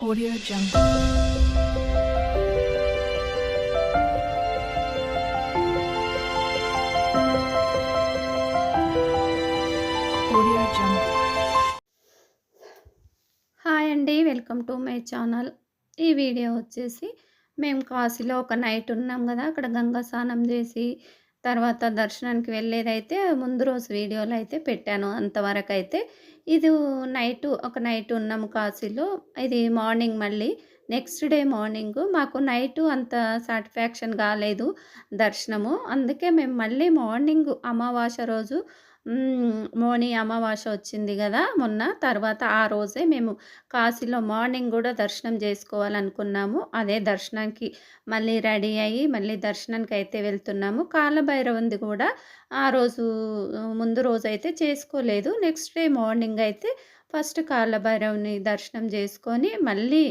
Audio Jungle. Hi అండి welcome to my channel ఈ video వచ్చేసి మేము కాశీలో ఒక నైట్ ఉన్నాం కదా అక్కడ గంగా స్నానం చేసి తర్వాత దర్శనానికి వెళ్ళేదైతే ముందు రోజు వీడియోలో అయితే పెట్టాను. అంతవరకు అయితే ఇది నైట్ ఒక నైట్ ఉన్నాము కాశీలో ఇది మార్నింగ్ మళ్ళీ. నెక్స్ట్ డే మార్నింగ్ మాకు నైట్ అంత సాటిస్ఫాక్షన్ కాలేదు దర్శనము. అందుకే మేము మళ్ళీ మార్నింగ్ అమావాస్య రోజు మోని అమావాస్య వచ్చింది కదా మొన్న. తర్వాత ఆ రోజే మేము కాశీలో మార్నింగ్ కూడా దర్శనం చేసుకోవాలనుకున్నాము. అదే దర్శనానికి మళ్ళీ రెడీ అయ్యి మళ్ళీ దర్శనానికి అయితే వెళ్తున్నాము. కాలభైరవంది కూడా ఆ రోజు ముందు రోజు అయితే చేసుకోలేదు. నెక్స్ట్ డే మార్నింగ్ అయితే ఫస్ట్ కాలభైరవుని దర్శనం చేసుకొని మళ్ళీ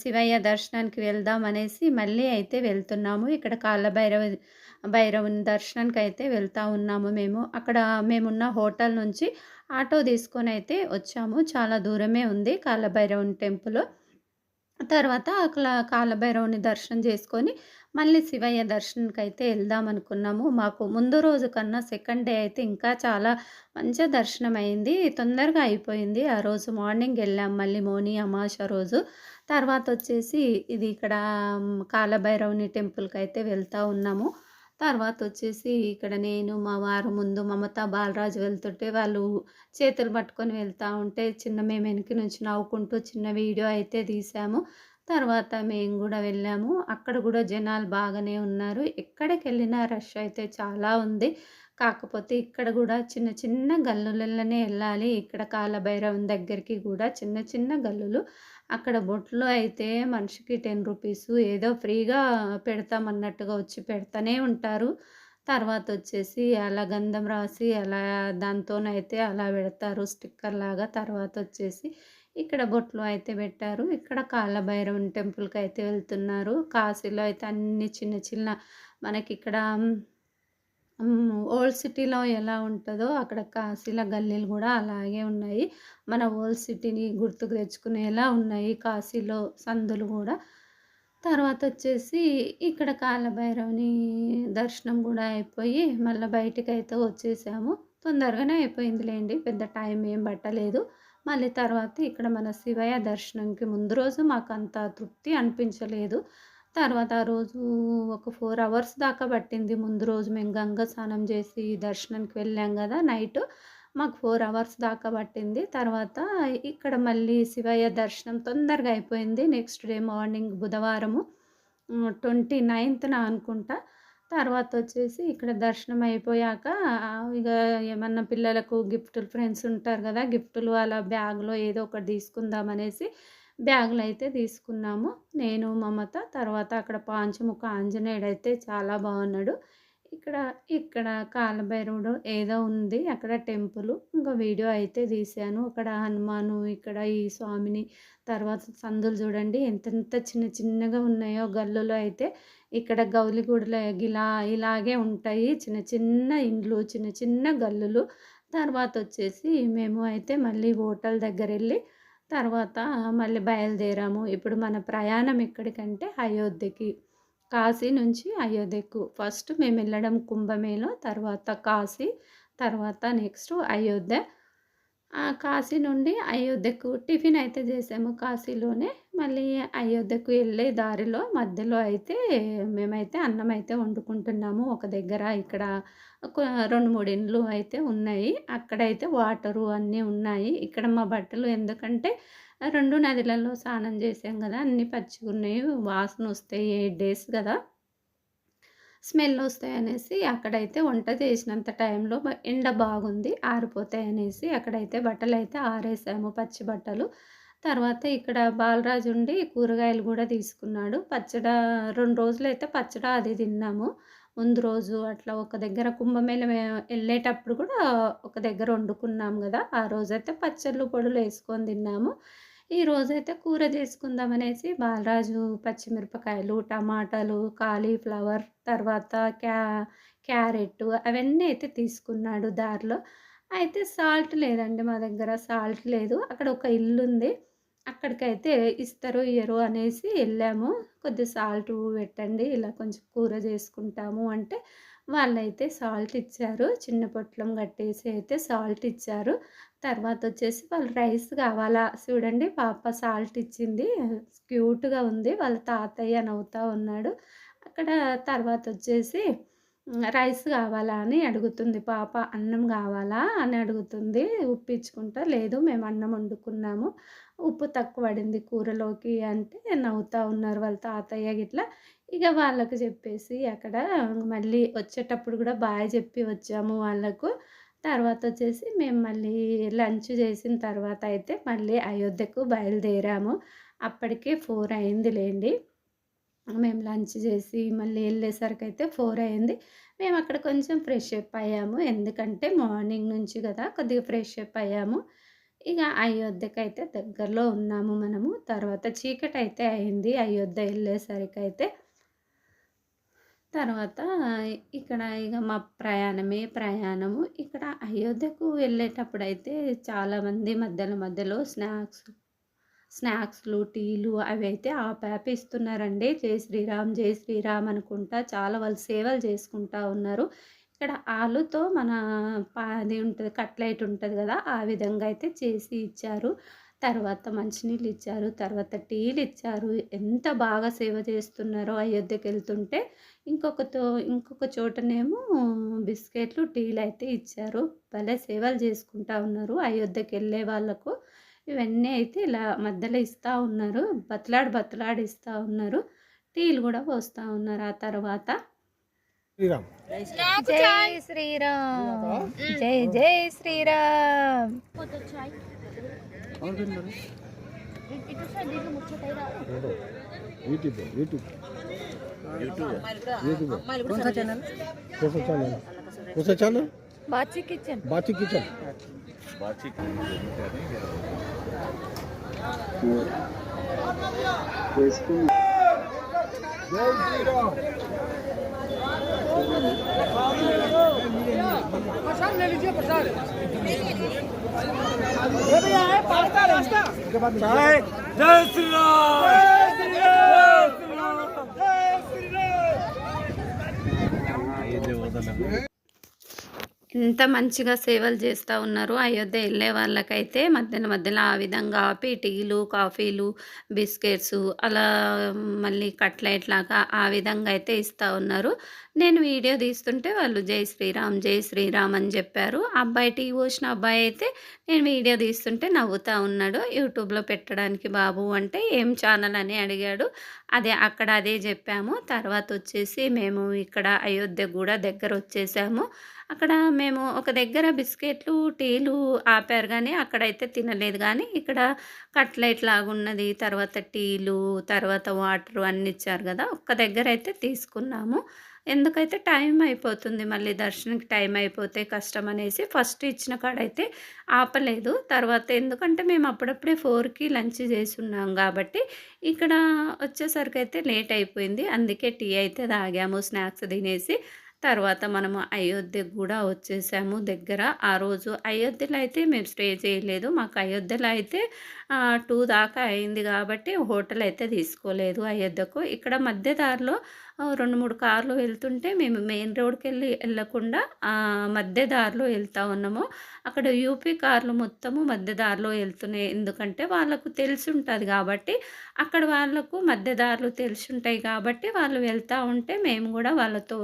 శివయ్య దర్శనానికి వెళ్దాం అనేసి మళ్ళీ అయితే వెళ్తున్నాము. ఇక్కడ కాలభైరవ భైరవుని దర్శనానికి అయితే వెళ్తూ ఉన్నాము మేము. అక్కడ మేమున్న హోటల్ నుంచి ఆటో తీసుకొని అయితే వచ్చాము. చాలా దూరమే ఉంది కాలభైరవుని టెంపుల్. తర్వాత అక్కడ కాలభైరవుని దర్శనం చేసుకొని మళ్ళీ శివయ్య దర్శనానికి అయితే వెళ్దాం అనుకున్నాము. మాకు ముందు రోజు కన్నా సెకండ్ డే అయితే ఇంకా చాలా మంచిగా దర్శనం అయింది. తొందరగా అయిపోయింది. ఆ రోజు మార్నింగ్ వెళ్ళాం మళ్ళీ మోని అమాష రోజు. తర్వాత వచ్చేసి ఇది ఇక్కడ కాలభైరవుని టెంపుల్కి అయితే వెళ్తూ ఉన్నాము. తర్వాత వచ్చేసి ఇక్కడ నేను మా వారు ముందు మమత బాలరాజు వెళ్తుంటే వాళ్ళు చేతులు పట్టుకొని వెళ్తూ ఉంటే చిన్న మేము వెనక నుంచి నవ్వుకుంటూ చిన్న వీడియో అయితే తీసాము. తర్వాత మేము కూడా వెళ్ళాము. అక్కడ కూడా జనాలు బాగానే ఉన్నారు. ఎక్కడికి వెళ్ళినా రష్ అయితే చాలా ఉంది. కాకపోతే ఇక్కడ కూడా చిన్న చిన్న గల్లులలోనే వెళ్ళాలి. ఇక్కడ కాలభైరవం దగ్గరికి కూడా చిన్న చిన్న గల్లులు అక్కడ బొట్లో అయితే మనిషికి టెన్ రూపీస్ ఏదో ఫ్రీగా పెడతామన్నట్టుగా వచ్చి పెడతానే ఉంటారు. తర్వాత వచ్చేసి అలా గంధం రాసి అలా దాంతోనైతే అలా పెడతారు స్టిక్కర్ లాగా. తర్వాత వచ్చేసి ఇక్కడ బొట్లు అయితే పెట్టారు. ఇక్కడ కాలభైరవుని టెంపుల్కి అయితే వెళ్తున్నారు. కాశీలో అయితే అన్ని చిన్న చిన్న మనకి ఇక్కడ ఓల్డ్ సిటీలో ఎలా ఉంటుందో అక్కడ కాశీల గల్లీలు కూడా అలాగే ఉన్నాయి. మన ఓల్డ్ సిటీని గుర్తుకు తెచ్చుకునేలా ఉన్నాయి కాశీలో సందులు కూడా. తర్వాత వచ్చేసి ఇక్కడ కాలభైరవుని దర్శనం కూడా అయిపోయి మళ్ళీ బయటికి అయితే వచ్చేసాము. తొందరగానే అయిపోయిందిలేండి పెద్ద టైం ఏం పట్టలేదు. మళ్ళీ తర్వాత ఇక్కడ మన శివయ్య దర్శనంకి ముందు రోజు మాకు అంత తృప్తి అనిపించలేదు. తర్వాత ఆ రోజు ఒక ఫోర్ అవర్స్ దాకా పట్టింది. ముందు రోజు మేము గంగ స్నానం చేసి దర్శనానికి వెళ్ళాం కదా నైట్. మాకు ఫోర్ అవర్స్ దాకా పట్టింది. తర్వాత ఇక్కడ మళ్ళీ శివయ్య దర్శనం తొందరగా అయిపోయింది. నెక్స్ట్ డే మార్నింగ్ బుధవారము ట్వంటీ నైన్త్న అనుకుంటా. తర్వాత వచ్చేసి ఇక్కడ దర్శనం అయిపోయాక ఇక ఏమన్నా పిల్లలకు గిఫ్టులు ఫ్రెండ్స్ ఉంటారు కదా గిఫ్టులు అలా బ్యాగ్లో ఏదో ఒకటి తీసుకుందాం అనేసి బ్యాగులు అయితే తీసుకున్నాము. నేను మమత తర్వాత అక్కడ పాంచముఖ ఆంజనేయుడు అయితే చాలా బాగున్నాడు. ఇక్కడ ఇక్కడ కాలభైరవుడు ఏదో ఉంది అక్కడ టెంపుల్. ఇంకా వీడియో అయితే తీశాను. అక్కడ హనుమాను ఇక్కడ ఈ స్వామిని తర్వాత సందులు చూడండి. ఎంతెంత చిన్న చిన్నగా ఉన్నాయో గల్లులో అయితే. ఇక్కడ గౌలిగూడలో ఇలా ఇలాగే ఉంటాయి. చిన్న చిన్న ఇండ్లు చిన్న చిన్న గల్లులు. తర్వాత వచ్చేసి మేము అయితే మళ్ళీ హోటల్ దగ్గర వెళ్ళి తర్వాత మళ్ళీ బయలుదేరాము. ఇప్పుడు మన ప్రయాణం ఎక్కడికంటే అయోధ్యకి. కాశీ నుంచి అయోధ్యకు. ఫస్ట్ మేము వెళ్ళడం కుంభమేలో తర్వాత కాశీ తర్వాత నెక్స్ట్ అయోధ్య. కాశీ నుండి అయోధ్యకు టిఫిన్ అయితే చేసాము కాశీలోనే. మళ్ళీ అయోధ్యకు వెళ్ళే దారిలో మధ్యలో అయితే మేమైతే అన్నం అయితే వండుకుంటున్నాము. ఒక దగ్గర ఇక్కడ రెండు మూడు ఇండ్లు అయితే ఉన్నాయి. అక్కడైతే వాటరు అన్నీ ఉన్నాయి. ఇక్కడ మా బట్టలు ఎందుకంటే రెండు నదులలో స్నానం చేసాం కదా. అన్నీ పచ్చిగా ఉన్నాయి వాసన వస్తాయి ఎయిట్ డేస్ కదా. స్మెల్ వస్తాయి అనేసి అక్కడైతే వంట చేసినంత టైంలో ఎండ బాగుంది ఆరిపోతాయి అనేసి అక్కడైతే బట్టలు అయితే ఆరేసాము పచ్చి బట్టలు. తర్వాత ఇక్కడ బాలరాజు ఉండి కూరగాయలు కూడా తీసుకున్నాడు. పచ్చడ రెండు రోజులు అయితే పచ్చడ అది తిన్నాము. ముందు రోజు అట్లా ఒక దగ్గర కుంభమేళ వెళ్ళేటప్పుడు కూడా ఒక దగ్గర వండుకున్నాం కదా ఆ రోజైతే పచ్చళ్ళు పొడులు వేసుకొని తిన్నాము. ఈ రోజైతే కూర చేసుకుందాం అనేసి బాలరాజు పచ్చిమిరపకాయలు టమాటాలు కాలీఫ్లవర్ తర్వాత క్యా క్యారెట్ అవన్నీ అయితే తీసుకున్నాడు దారిలో. అయితే సాల్ట్ లేదండి మా దగ్గర సాల్ట్ లేదు. అక్కడ ఒక ఇల్లు ఉంది అక్కడికైతే ఇస్తారు ఇయ్యరు అనేసి వెళ్ళాము. కొద్దిగా సాల్ట్ పెట్టండి ఇలా కొంచెం కూర చేసుకుంటాము అంటే వాళ్ళైతే సాల్ట్ ఇచ్చారు. చిన్న పొట్లం కట్టేసి అయితే సాల్ట్ ఇచ్చారు. తర్వాత వచ్చేసి వాళ్ళు రైస్ కావాలా? చూడండి పాప సాల్ట్ ఇచ్చింది. క్యూట్గా ఉంది. వాళ్ళ తాతయ్య నవ్వుతూ ఉన్నాడు. అక్కడ తర్వాత వచ్చేసి రైస్ కావాలా? అని అడుగుతుంది. పాప అన్నం కావాలా? అని అడుగుతుంది. ఉప్పు ఇచ్చుకుంటా లేదు మేము అన్నం వండుకున్నాము. ఉప్పు తక్కువ పడింది కూరలోకి. అంటే నవ్వుతూ ఉన్నారు వాళ్ళ తాతయ్య గిట్లా. ఇక వాళ్ళకు చెప్పేసి అక్కడ మళ్ళీ వచ్చేటప్పుడు కూడా బాగా చెప్పి వచ్చాము వాళ్ళకు. తర్వాత వచ్చేసి మేము మళ్ళీ లంచ్ చేసిన తర్వాత అయితే మళ్ళీ అయోధ్యకు బయలుదేరాము. అప్పటికే ఫోర్ అయింది లేండి మేము లంచ్ చేసి మళ్ళీ వెళ్ళేసరికి అయితే ఫోర్ అయింది. మేము అక్కడ కొంచెం ఫ్రెష్ అప్ అయ్యాము. ఎందుకంటే మార్నింగ్ నుంచి కదా కొద్దిగా ఫ్రెష్ అప్ అయ్యాము. ఇక అయోధ్యకి అయితే దగ్గరలో ఉన్నాము మనము. తర్వాత చీకటి అయితే అయింది అయోధ్య వెళ్ళేసరికి అయితే తర్వాత ఇక్కడ ఇక మా ప్రయాణమే ప్రయాణము. ఇక్కడ అయోధ్యకు వెళ్ళేటప్పుడు అయితే చాలామంది మధ్యలో మధ్యలో స్నాక్స్ స్నాక్స్లు టీలు అవి అయితే ఆపాపి ఇస్తున్నారండి. జై శ్రీరామ్ జై శ్రీరామ్ అనుకుంటా చాలా వాళ్ళు సేవలు చేసుకుంటా ఉన్నారు. ఇక్కడ ఆలుతో మన అది ఉంటుంది కట్లైట్ ఉంటుంది కదా ఆ విధంగా అయితే చేసి ఇచ్చారు. తర్వాత మంచినీళ్ళు ఇచ్చారు తర్వాత టీలు ఇచ్చారు ఎంత బాగా సేవ చేస్తున్నారో అయోధ్యకి వెళ్తుంటే ఇంకొకతో ఇంకొక చోటనేమో బిస్కెట్లు టీలు అయితే ఇచ్చారు. భలే సేవలు చేసుకుంటా ఉన్నారు అయోధ్యకి వెళ్ళే వాళ్ళకు. ఇవన్నీ అయితే ఇలా మధ్యలో ఇస్తూ ఉన్నారు. బతలాడి బతలాడి ఇస్తూ ఉన్నారు. టీలు కూడా పోస్తూ ఉన్నారు ఆ తర్వాత. శ్రీరామ్. జై శ్రీరామ్. జై జై శ్రీరామ్. ಅವ್ರ ಏನು ಮಾಡಿ YouTube YouTube YouTube कौन सा चैनल कौन सा चैनल कौन सा चैनल बाची किचन बाची किचन बाची किचन प्रसाद ले लीजिए प्रसाद जय श्री राम। ఎంత మంచిగా సేవలు చేస్తూ ఉన్నారు. అయోధ్య వెళ్ళే వాళ్ళకైతే మధ్యలో మధ్యలో ఆ విధంగా ఆపి టీలు కాఫీలు బిస్కెట్స్ అలా మళ్ళీ కట్లెట్ లాగా ఆ విధంగా అయితే ఇస్తూ ఉన్నారు. నేను వీడియో తీస్తుంటే వాళ్ళు జై శ్రీరామ్ జై శ్రీరామ్ అని చెప్పారు. అబ్బాయి టీ పోసిన అబ్బాయి అయితే నేను వీడియో తీస్తుంటే నవ్వుతూ ఉన్నాడు. యూట్యూబ్లో పెట్టడానికి బాబు అంటే ఏం ఛానల్ అని అడిగాడు. అదే అక్కడ అదే చెప్పాము. తర్వాత వచ్చేసి మేము ఇక్కడ అయోధ్య కూడా దగ్గర వచ్చేసాము. అక్కడ మేము ఒక దగ్గర బిస్కెట్లు టీలు ఆపారు కానీ అక్కడైతే తినలేదు కానీ ఇక్కడ కట్లెట్ లాగున్నది తర్వాత టీలు తర్వాత వాటర్ అన్నీ ఇచ్చారు కదా ఒక్క దగ్గర అయితే తీసుకున్నాము. ఎందుకైతే టైం అయిపోతుంది మళ్ళీ దర్శనంకి టైం అయిపోతే కష్టం అనేసి ఫస్ట్ ఇచ్చిన కాడైతే ఆపలేదు. తర్వాత ఎందుకంటే మేము అప్పుడప్పుడే ఫోర్కి లంచ్ చేసి ఉన్నాం కాబట్టి ఇక్కడ వచ్చేసరికి అయితే లేట్ అయిపోయింది. అందుకే టీ అయితే తాగాము స్నాక్స్ తినేసి తర్వాత మనము అయోధ్యకు కూడా వచ్చేసాము దగ్గర. ఆ రోజు అయోధ్యలో అయితే మేము స్టే చేయలేదు. మాకు అయోధ్యలో అయితే టూ దాకా అయింది కాబట్టి హోటల్ అయితే తీసుకోలేదు అయోధ్యకు. ఇక్కడ మధ్యదారిలో రెండు మూడు కార్లు వెళ్తుంటే మేము మెయిన్ రోడ్కి వెళ్ళి వెళ్ళకుండా మధ్యదారిలో వెళ్తూ ఉన్నాము. అక్కడ యూపీ కార్లు మొత్తము మధ్యదారిలో వెళ్తున్నాయి ఎందుకంటే వాళ్ళకు తెలిసి ఉంటుంది కాబట్టి అక్కడ వాళ్ళకు మధ్యదారులు తెలిసి ఉంటాయి కాబట్టి వాళ్ళు వెళ్తూ ఉంటే మేము కూడా వాళ్ళతో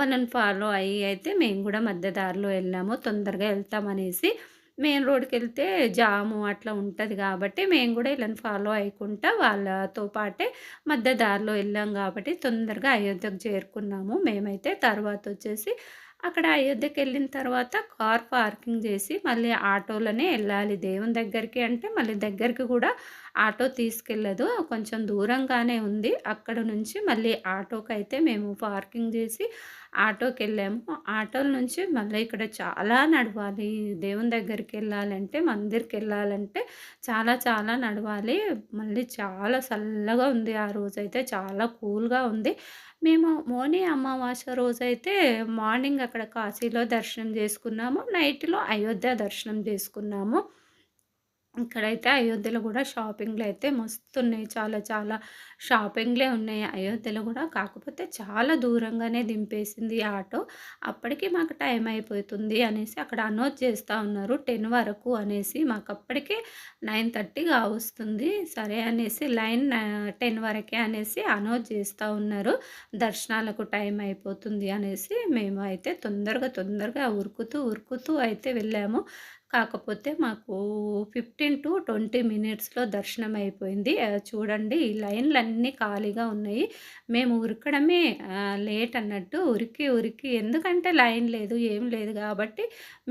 వాళ్ళని ఫాలో అయ్యి అయితే మేము కూడా మధ్యదారిలో వెళ్ళాము తొందరగా వెళ్తామనేసి. మెయిన్ రోడ్కి వెళ్తే జాము అట్లా ఉంటుంది కాబట్టి మేము కూడా వీళ్ళని ఫాలో అయ్యకుండా వాళ్ళతో పాటే మధ్య దారిలో వెళ్ళాం కాబట్టి తొందరగా అయోధ్యకు చేరుకున్నాము. మేమైతే తర్వాత వచ్చేసి అక్కడ అయోధ్యకి వెళ్ళిన తర్వాత కార్ పార్కింగ్ చేసి మళ్ళీ ఆటోలోనే వెళ్ళాలి. దేవుని దగ్గరికి అంటే మళ్ళీ దగ్గరికి కూడా ఆటో తీసుకెళ్ళదు. కొంచెం దూరంగానే ఉంది. అక్కడ నుంచి మళ్ళీ ఆటోకి అయితే మేము పార్కింగ్ చేసి ఆటోకి వెళ్ళాము ఆటోల నుంచి మళ్ళీ ఇక్కడ చాలా నడవాలి. దేవుని దగ్గరికి వెళ్ళాలంటే మందిర్కి వెళ్ళాలంటే చాలా చాలా నడవాలి. మళ్ళీ చాలా చల్లగా ఉంది ఆ రోజైతే. చాలా కూల్గా ఉంది. మేము మోని అమావాస్య రోజైతే మార్నింగ్ అక్కడ కాశీలో దర్శనం చేసుకున్నాము. నైట్లో అయోధ్య దర్శనం చేసుకున్నాము. ఇక్కడైతే అయోధ్యలో కూడా షాపింగ్లు అయితే మస్తు ఉన్నాయి చాలా చాలా షాపింగ్లే ఉన్నాయి అయోధ్యలో కూడా. కాకపోతే చాలా దూరంగానే దింపేసింది ఈ ఆటో. అప్పటికి మాకు టైం అయిపోతుంది అనేసి అక్కడ అనౌన్స్ చేస్తూ ఉన్నారు. టెన్ వరకు అనేసి మాకు అప్పటికే నైన్ థర్టీగా వస్తుంది. సరే అనేసి లైన్ టెన్ వరకే అనేసి అనౌన్స్ చేస్తూ ఉన్నారు. దర్శనాలకు టైం అయిపోతుంది అనేసి మేము అయితే తొందరగా తొందరగా ఉరుకుతూ ఉరుకుతూ అయితే వెళ్ళాము. కాకపోతే మాకు ఫిఫ్టీన్ టు ట్వంటీ మినిట్స్లో దర్శనం అయిపోయింది చూడండి ఈ లైన్లు అన్నీ ఖాళీగా ఉన్నాయి. మేము ఉరకడమే లేట్ అన్నట్టు ఉరికి ఉరికి. ఎందుకంటే లైన్ లేదు ఏం లేదు కాబట్టి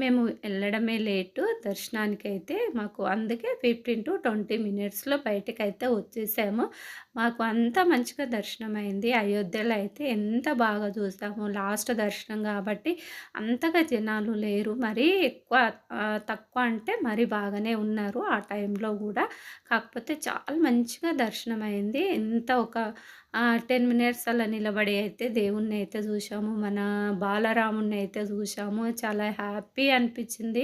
మేము వెళ్ళడమే లేటు దర్శనానికి అయితే మాకు అందుకే ఫిఫ్టీన్ టు ట్వంటీ మినిట్స్లో బయటకు అయితే వచ్చేసాము. మాకు అంత మంచిగా దర్శనం అయింది అయోధ్యలో అయితే ఎంత బాగా చూసాము. లాస్ట్ దర్శనం కాబట్టి అంతగా జనాలు లేరు. మరీ ఎక్కువ తక్కువ అంటే మరీ బాగానే ఉన్నారు ఆ టైంలో కూడా. కాకపోతే చాలా మంచిగా దర్శనం అయింది ఎంత ఒక టెన్ మినిట్స్ అలా నిలబడి అయితే దేవుణ్ణి అయితే చూసాము మన బాలరాముణ్ణి అయితే చూసాము చాలా హ్యాపీ అనిపించింది.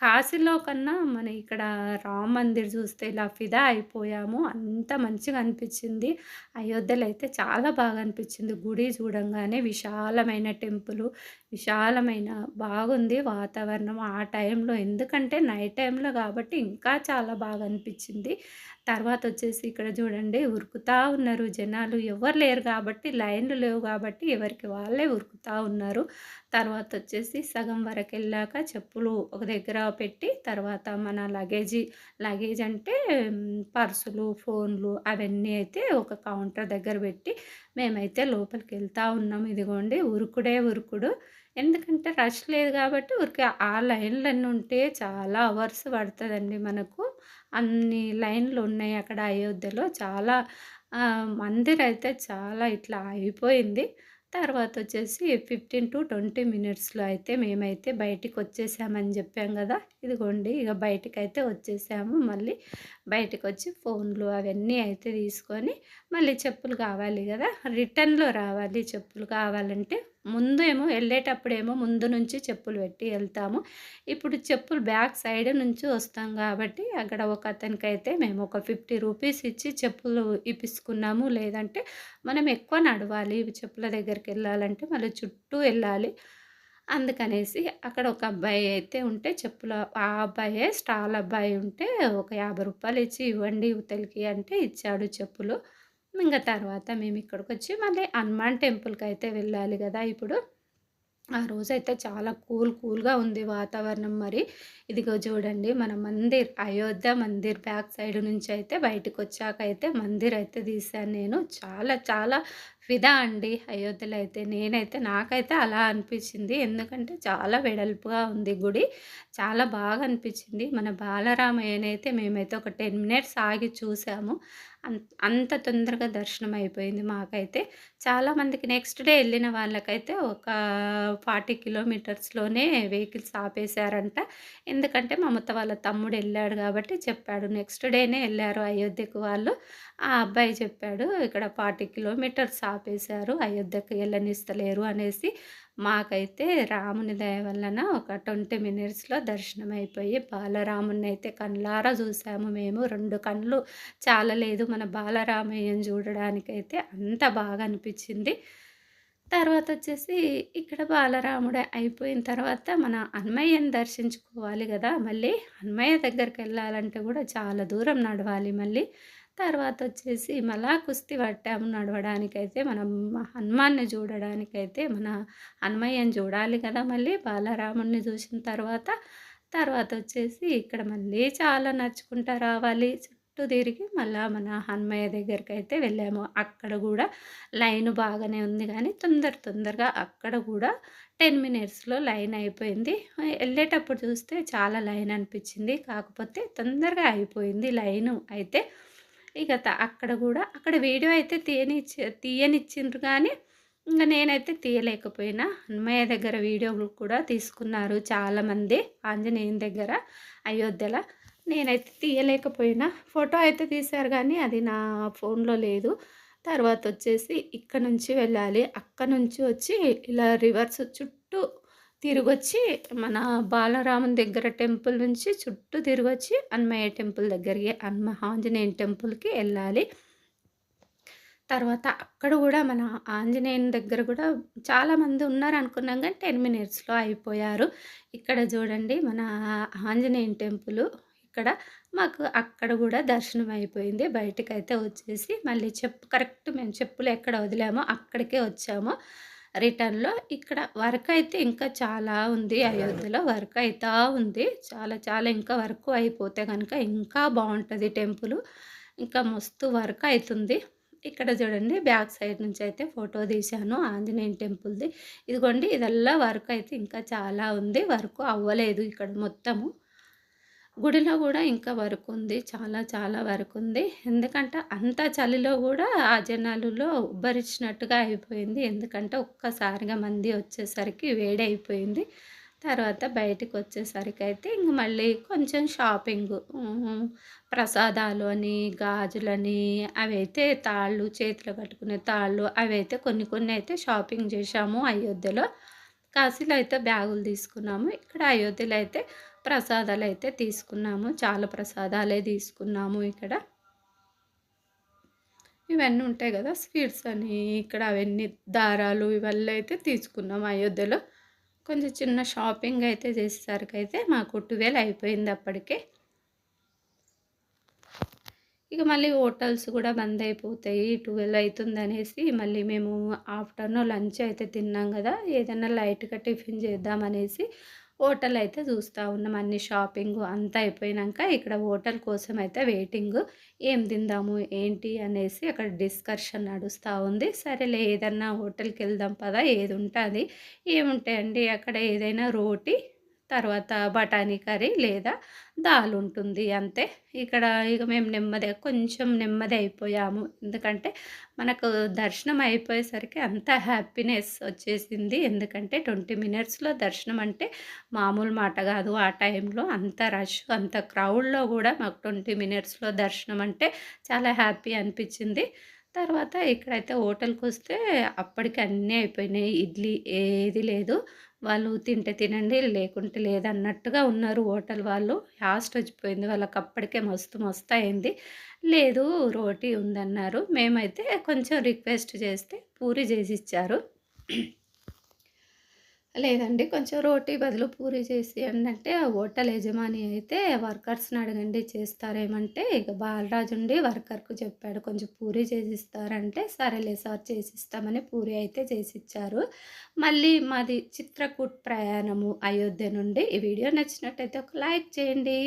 కాశీలో కన్నా మన ఇక్కడ రామ్ మందిర్ చూస్తే ఇలా ఫిదా అయిపోయాము. అంత మంచిగా అనిపించింది. అయోధ్యలో అయితే చాలా బాగా అనిపించింది. గుడి చూడంగానే విశాలమైన టెంపుల్ విశాలమైన బాగుంది వాతావరణం ఆ టైంలో. ఎందుకంటే నైట్ టైంలో కాబట్టి ఇంకా చాలా బాగా అనిపించింది. తర్వాత వచ్చేసి ఇక్కడ చూడండి ఉరుకుతా ఉన్నారు జనాలు. ఎవరు లేరు కాబట్టి లైన్లు లేవు కాబట్టి ఎవరికి వాళ్ళే ఉరుకుతా ఉన్నారు. తర్వాత వచ్చేసి సగం వరకు వెళ్ళాక చెప్పులు ఒక దగ్గర పెట్టి తర్వాత మన లగేజీ లగేజ్ అంటే పర్సులు ఫోన్లు అవన్నీ అయితే ఒక కౌంటర్ దగ్గర పెట్టి మేమైతే లోపలికి వెళ్తూ ఉన్నాం. ఇదిగోండి ఉరుకుడే ఉరుకుడు. ఎందుకంటే రష్ లేదు కాబట్టి ఊరికే ఆ లైన్లన్నీ ఉంటే చాలా అవర్స్ పడుతుందండి మనకు. అన్ని లైన్లు ఉన్నాయి అక్కడ అయోధ్యలో. చాలా మందిర్ అయితే చాలా ఇట్లా అయిపోయింది. తర్వాత వచ్చేసి ఫిఫ్టీన్ టు ట్వంటీ మినిట్స్లో అయితే మేమైతే బయటికి వచ్చేసామని చెప్పాం కదా. ఇదిగోండి ఇక బయటికి అయితే వచ్చేసాము. మళ్ళీ బయటకు వచ్చి ఫోన్లు అవన్నీ అయితే తీసుకొని మళ్ళీ చెప్పులు కావాలి కదా. రిటర్న్లో రావాలి చెప్పులు కావాలంటే ముందు ఏమో వెళ్ళేటప్పుడేమో ముందు నుంచి చెప్పులు పెట్టి వెళ్తాము. ఇప్పుడు చెప్పులు బ్యాక్ సైడ్ నుంచి వస్తాం కాబట్టి అక్కడ ఒక అతనికైతే అయితే మేము ఒక ఫిఫ్టీ రూపీస్ ఇచ్చి చెప్పులు ఇప్పించుకున్నాము. లేదంటే మనం ఎక్కువ నడవాలి చెప్పుల దగ్గరికి వెళ్ళాలంటే మళ్ళీ చుట్టూ వెళ్ళాలి అందుకనేసి అక్కడ ఒక అబ్బాయి అయితే ఉంటే చెప్పుల ఆ అబ్బాయే స్టాల్ అబ్బాయి ఉంటే ఒక యాభై రూపాయలు ఇచ్చి ఇవ్వండి ఇవతలికి అంటే ఇచ్చాడు చెప్పులు. ఇంకా తర్వాత మేము ఇక్కడికి వచ్చి మళ్ళీ హనుమాన్ టెంపుల్కి అయితే వెళ్ళాలి కదా ఇప్పుడు. ఆ రోజైతే చాలా కూల్ కూల్గా ఉంది వాతావరణం మరి. ఇదిగో చూడండి మన మందిర్ అయోధ్య మందిర్ బ్యాక్ సైడ్ నుంచి అయితే బయటకు వచ్చాక అయితే మందిర్ అయితే తీశాను నేను. చాలా చాలా ఫిదా అండి అయోధ్యలో అయితే. నేనైతే నాకైతే అలా అనిపించింది. ఎందుకంటే చాలా వెడల్పుగా ఉంది గుడి. చాలా బాగా అనిపించింది. మన బాలరామయ్యనైతే మేమైతే ఒక టెన్ మినిట్స్ ఆగి చూసాము. అంత అంత తొందరగా దర్శనం అయిపోయింది మాకైతే. చాలామందికి నెక్స్ట్ డే వెళ్ళిన వాళ్ళకైతే ఒక ఫార్టీ కిలోమీటర్స్లోనే వెహికల్స్ ఆపేశారంట. ఎందుకంటే మా వాళ్ళ తమ్ముడు వెళ్ళాడు కాబట్టి చెప్పాడు. నెక్స్ట్ డేనే వెళ్ళారు అయోధ్యకు వాళ్ళు. ఆ అబ్బాయి చెప్పాడు ఇక్కడ ఫార్టీ కిలోమీటర్స్ ఆపేశారు. అయోధ్యకు వెళ్ళనిస్తలేరు అనేసి మాకైతే రాముని దయ వలన ఒక ట్వంటీ మినిట్స్లో దర్శనం అయిపోయి బాలరాముని అయితే కళ్ళారా చూసాము మేము. రెండు కళ్ళు చాలలేదు మన బాలరామయ్యని చూడడానికైతే అంత బాగా అనిపించింది తర్వాత వచ్చేసి ఇక్కడ బాలరాముడు అయిపోయిన తర్వాత మన అన్మయ్యని దర్శించుకోవాలి కదా. మళ్ళీ అన్మయ్య దగ్గరికి వెళ్ళాలంటే కూడా చాలా దూరం నడవాలి మళ్ళీ. తర్వాత వచ్చేసి మళ్ళా కుస్తీ పట్టాము నడవడానికైతే మనం హనుమాన్ని చూడడానికైతే మన హనుమయ్యని చూడాలి కదా మళ్ళీ బాలరాముడిని చూసిన తర్వాత తర్వాత వచ్చేసి ఇక్కడ మళ్ళీ చాలా నడుచుకుంటా రావాలి. చుట్టూ తిరిగి మళ్ళీ మన హనుమయ్య దగ్గరికి అయితే వెళ్ళాము. అక్కడ కూడా లైన్ బాగానే ఉంది కానీ తొందర తొందరగా అక్కడ కూడా టెన్ మినిట్స్లో లైన్ అయిపోయింది. వెళ్ళేటప్పుడు చూస్తే చాలా లైన్ అనిపించింది. కాకపోతే తొందరగా అయిపోయింది లైను. అయితే ఇక త- అక్కడ కూడా అక్కడ వీడియో అయితే తీయనిచ్చి తీయనిచ్చిండ్రు కానీ ఇంకా నేనైతే తీయలేకపోయినా. హనుమయ్య దగ్గర వీడియోలు కూడా తీసుకున్నారు చాలామంది ఆంజనేయం దగ్గర అయోధ్యలో. నేనైతే తీయలేకపోయినా. ఫోటో అయితే తీశారు కానీ అది నా ఫోన్లో లేదు. తర్వాత వచ్చేసి ఇక్కడ నుంచి వెళ్ళాలి. అక్కడ నుంచి వచ్చి ఇలా రివర్స్ చుట్టూ తిరిగొచ్చి మన బాలరాముని దగ్గర టెంపుల్ నుంచి చుట్టూ తిరిగొచ్చి అన్మయ్య టెంపుల్ దగ్గరికి అన్మ ఆంజనేయుని టెంపుల్కి వెళ్ళాలి. తర్వాత అక్కడ కూడా మన ఆంజనేయుని దగ్గర కూడా చాలామంది ఉన్నారు అనుకున్నాం కానీ టెన్ మినిట్స్లో అయిపోయారు. ఇక్కడ చూడండి మన ఆంజనేయుని టెంపుల్. ఇక్కడ మాకు అక్కడ కూడా దర్శనం అయిపోయింది. బయటకు అయితే వచ్చేసి మళ్ళీ చెప్పు కరెక్ట్ మేము చెప్పులు ఎక్కడ వదిలామో అక్కడికే వచ్చాము. రిటర్న్లో ఇక్కడ వర్క్ అయితే ఇంకా చాలా ఉంది. అయోధ్యలో వర్క్ అవుతా ఉంది. చాలా చాలా ఇంకా వర్క్ అయిపోతే కనుక ఇంకా బాగుంటుంది టెంపుల్. ఇంకా మస్తు వర్క్ అవుతుంది ఇక్కడ చూడండి బ్యాక్ సైడ్ నుంచి అయితే ఫోటో తీశాను. ఆంజనేయ టెంపుల్ది. ఇదిగోండి ఇదల్లా వర్క్ అయితే ఇంకా చాలా ఉంది. వర్క్ అవ్వలేదు ఇక్కడ మొత్తము. గుడిలో కూడా ఇంకా వరకు ఉంది చాలా చాలా వరకు ఉంది. ఎందుకంటే అంత చలిలో కూడా ఆ జనాలులో ఉబ్బరించినట్టుగా అయిపోయింది. ఎందుకంటే ఒక్కసారిగా మంది వచ్చేసరికి వేడి అయిపోయింది తర్వాత బయటకు వచ్చేసరికి అయితే ఇంక మళ్ళీ కొంచెం షాపింగ్ ప్రసాదాలు అని గాజులని అవైతే తాళ్ళు చేతిలో కట్టుకునే తాళ్ళు అవైతే కొన్ని కొన్ని అయితే షాపింగ్ చేశాము అయోధ్యలో. కాశీలో అయితే బ్యాగులు తీసుకున్నాము. ఇక్కడ అయోధ్యలో అయితే ప్రసాదాలు అయితే తీసుకున్నాము. చాలా ప్రసాదాలే తీసుకున్నాము ఇక్కడ. ఇవన్నీ ఉంటాయి కదా స్వీట్స్ అని ఇక్కడ అవన్నీ దారాలు ఇవన్నీ అయితే తీసుకున్నాము అయోధ్యలో. కొంచెం చిన్న షాపింగ్ అయితే చేసేసరికి అయితే మాకు ట్వెల్వ్ అయిపోయింది అప్పటికే. ఇక మళ్ళీ హోటల్స్ కూడా బంద్ అయిపోతాయి. ట్వెల్వ్ అవుతుంది అనేసి మళ్ళీ మేము ఆఫ్టర్నూన్ లంచ్ అయితే తిన్నాం కదా. ఏదైనా లైట్గా టిఫిన్ చేద్దామనేసి హోటల్ అయితే చూస్తూ ఉన్నాం. అన్ని షాపింగ్ అంతా అయిపోయినాక ఇక్కడ హోటల్ కోసం అయితే వెయిటింగ్. ఏం తిందాము ఏంటి అనేసి అక్కడ డిస్కషన్ నడుస్తూ ఉంది. సరేలే ఏదన్నా హోటల్కి వెళ్దాం పదా ఏది ఉంటుంది ఏముంటాయండి? అక్కడ ఏదైనా రోటీ తర్వాత బఠానీ కర్రీ లేదా దాల్ ఉంటుంది అంతే. ఇక్కడ ఇక మేము నెమ్మది కొంచెం నెమ్మది అయిపోయాము. ఎందుకంటే మనకు దర్శనం అయిపోయేసరికి అంత హ్యాపీనెస్ వచ్చేసింది. ఎందుకంటే ట్వంటీ మినిట్స్లో దర్శనం అంటే మామూలు మాట కాదు. ఆ టైంలో అంత రష్ అంత క్రౌడ్లో కూడా మాకు ట్వంటీ మినిట్స్లో దర్శనం అంటే చాలా హ్యాపీ అనిపించింది. తర్వాత ఇక్కడైతే హోటల్కి వస్తే అప్పటికి అన్నీ అయిపోయినాయి. ఇడ్లీ ఏది లేదు. వాళ్ళు తింటే తినండి లేకుంటే లేదన్నట్టుగా ఉన్నారు హోటల్ వాళ్ళు. లాస్ట్ వచ్చిపోయింది. వాళ్ళకి అప్పటికే మస్తు మస్తు అయింది. లేదు రోటీ ఉందన్నారు. మేమైతే కొంచెం రిక్వెస్ట్ చేస్తే పూరి చేసి ఇచ్చారు. లేదండి. కొంచెం రోటీ బదులు పూరి చేసి అంటే హోటల్ యజమాని అయితే వర్కర్స్ని అడగండి చేస్తారేమంటే ఇక బాలరాజు ఉండి వర్కర్కు చెప్పాడు కొంచెం పూరి చేసిస్తారంటే సరేలే సార్ చేసిస్తామని పూరి అయితే చేసి ఇచ్చారు మళ్ళీ మాది చిత్రకూట్ ప్రయాణము అయోధ్య నుండి. ఈ వీడియో నచ్చినట్టయితే ఒక లైక్ చేయండి.